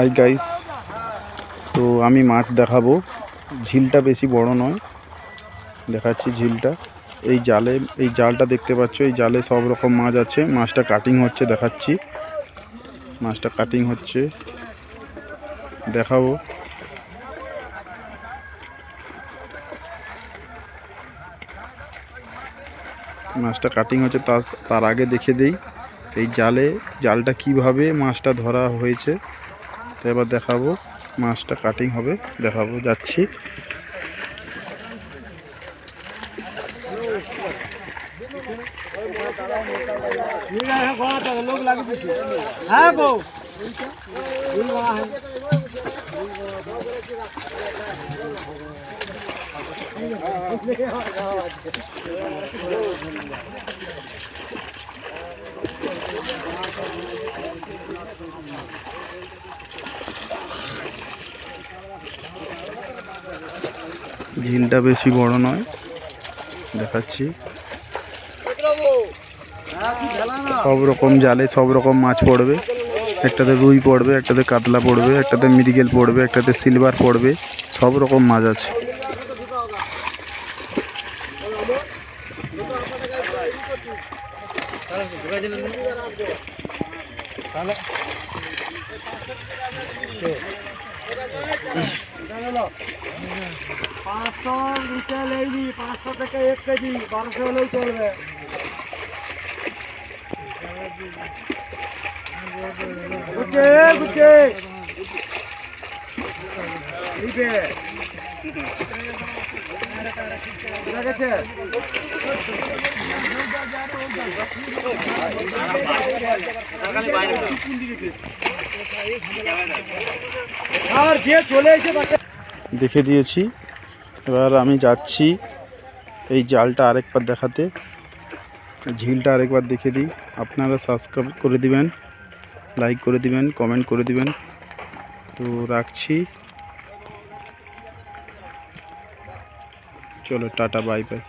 Hi guys তো আমি মাছ দেখাবো। ঝিলটা বেশি বড় নয়। দেখাচ্ছি ঝিলটা। এই জালে, এই জালটা দেখতে পাচ্ছ, এই জালে সব রকম মাছ আছে। মাছটা কাটিং হচ্ছে, দেখাচ্ছি। মাছটা কাটিং হচ্ছে। দেখাবো। মাছটা কাটিং হচ্ছে তার আগে দেখে দেই। এই জালে, জালটা কীভাবে মাছটা ধরা হয়েছে। এবার দেখাবো মাছটা কাটিং হবে দেখাবো যাচ্ছি। ঝিলটা বেশি বড় নয়। দেখাচ্ছি। সব রকম জালে সব রকম মাছ পড়বে। একটাতে রুই পড়বে, একটাতে কাতলা পড়বে, একটাতে মৃগেল পড়বে, একটাতে সিলভার পড়বে, সব রকম মাছ আছে। পাঁচশো নিচে লেইনি পাঁচশো থেকে এক কেজি, বারোশো হলেও চলবে। গুছে গুছে নিবে। বুঝা গেছে? দেখে দিয়েছি। এবার আমি যাচ্ছি এই জালটা আরেকবার দেখাতে। ঝিলটা আরেকবার দেখে দিই। আপনারা সাবস্ক্রাইব করে দিবেন লাইক করে দিবেন কমেন্ট করে দিবেন। তো রাখছি। চলো, টাটা বাই বাই